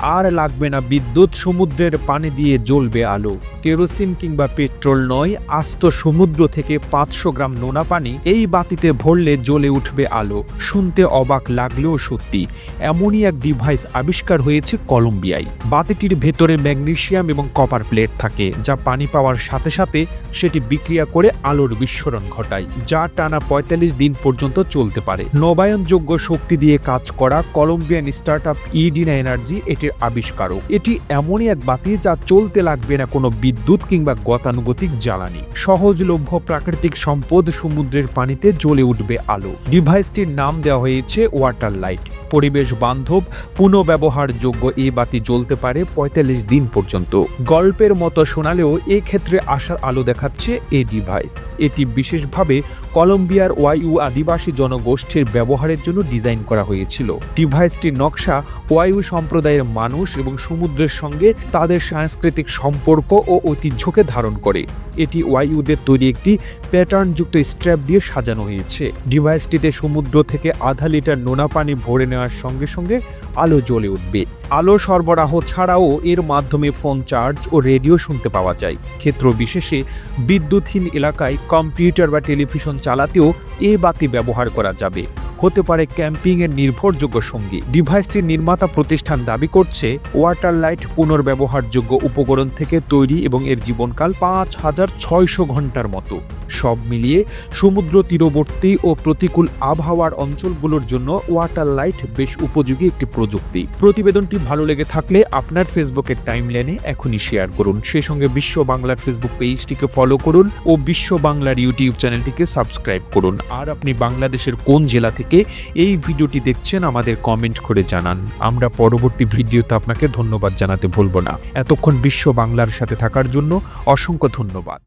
আর লাগবে না বিদ্যুৎ, সমুদ্রের পানি দিয়ে জ্বলবে আলো। কেরোসিন কিংবা পেট্রোল নয়, আস্ত সমুদ্র থেকে পাঁচশো গ্রাম নোনা পানি এই বাতিতে ভরলে জ্বলে উঠবে আলো। শুনতে অবাক লাগলেও সত্যি, এমনই এক ডিভাইস আবিষ্কার হয়েছে কলম্বিয়ায়। বাতিটির ভেতরে ম্যাগনেসিয়াম এবং কপার প্লেট থাকে, যা পানি পাওয়ার সাথে সাথে সেটি বিক্রিয়া করে আলোর বিস্ফোরণ ঘটায়, যা টানা পঁয়তাল্লিশ দিন পর্যন্ত চলতে পারে। নবায়নযোগ্য শক্তি দিয়ে কাজ করা Colombian start up Edina Energy এটির আবিষ্কারক এটি এমনই এক বাতি যা চলতে লাগবে না কোনো বিদ্যুৎ কিংবা গতানুগতিক জ্বালানি। সহজলভ্য প্রাকৃতিক সম্পদ সমুদ্রের পানিতে জ্বলে উঠবে আলো। ডিভাইসটির নাম দেওয়া হয়েছে ওয়াটার লাইট। পরিবেশ বান্ধব পুনঃব্যবহারযোগ্য এ বাতি জ্বলতে পারে পঁয়তাল্লিশ দিন পর্যন্ত। গল্পের মতো শোনালেও এক্ষেত্রে আসার আলো দেখাচ্ছে এই ডিভাইস। এটি বিশেষভাবে কলম্বিয়ার ওয়াইউ আদিবাসী জনগোষ্ঠীর ব্যবহারের জন্য ডিজাইন করা হয়েছিল। ডিভাইসটির নকশা ওয়াইউ সম্প্রদায়ের মানুষ এবং সমুদ্রের সঙ্গে তাদের সাংস্কৃতিক সম্পর্ক ও ঐতিহ্যকে ধারণ করে। এটি ওয়াইউদের তৈরি একটি প্যাটার্নযুক্ত স্ট্র্যাপ দিয়ে সাজানো হয়েছে। ডিভাইসটিতে সমুদ্র থেকে আধা লিটার নোনা পানি ভরে নেওয়ার সঙ্গে সঙ্গে আলো জ্বলে উঠবে। আলো সরবরাহ ছাড়াও এর মাধ্যমে ফোন চার্জ ও রেডিও শুনতে পাওয়া যায়। ক্ষেত্র বিশেষে বিদ্যুৎহীন এলাকায় কম্পিউটার বা টেলিভিশন চালাতেও এ বাতি ব্যবহার করা যাবে। হতে পারে ক্যাম্পিংয়ের নির্ভরযোগ্য সঙ্গী। ডিভাইসটির নির্মাতা প্রতিষ্ঠান দাবি করছে, ওয়াটার লাইট পুনর্ব্যবহারযোগ্য উপকরণ থেকে তৈরি এবং এর জীবনকাল পাঁচ হাজার ছয়শো ঘণ্টার মতো। সব মিলিয়ে সমুদ্র তীরবর্তী ও প্রতিকূল আবহাওয়ার অঞ্চলগুলোর জন্য ওয়াটার লাইট বেশ উপযোগী একটি প্রযুক্তি। প্রতিবেদনটি ভালো লেগে থাকলে আপনার ফেসবুকের টাইমলাইনে এখনই শেয়ার করুন। সেই সঙ্গে বিশ্ব বাংলার ফেসবুক পেজটিকে ফলো করুন ও বিশ্ব বাংলার ইউটিউব চ্যানেলটিকে সাবস্ক্রাইব করুন। আর আপনি বাংলাদেশের কোন জেলা থেকে এই ভিডিওটি দেখছেন আমাদের কমেন্ট করে জানান। আমরা পরবর্তী ভিডিওতে আপনাকে ধন্যবাদ জানাতে ভুলব না। এতক্ষণ বিশ্ব বাংলার সাথে থাকার জন্য অসংখ্য ধন্যবাদ।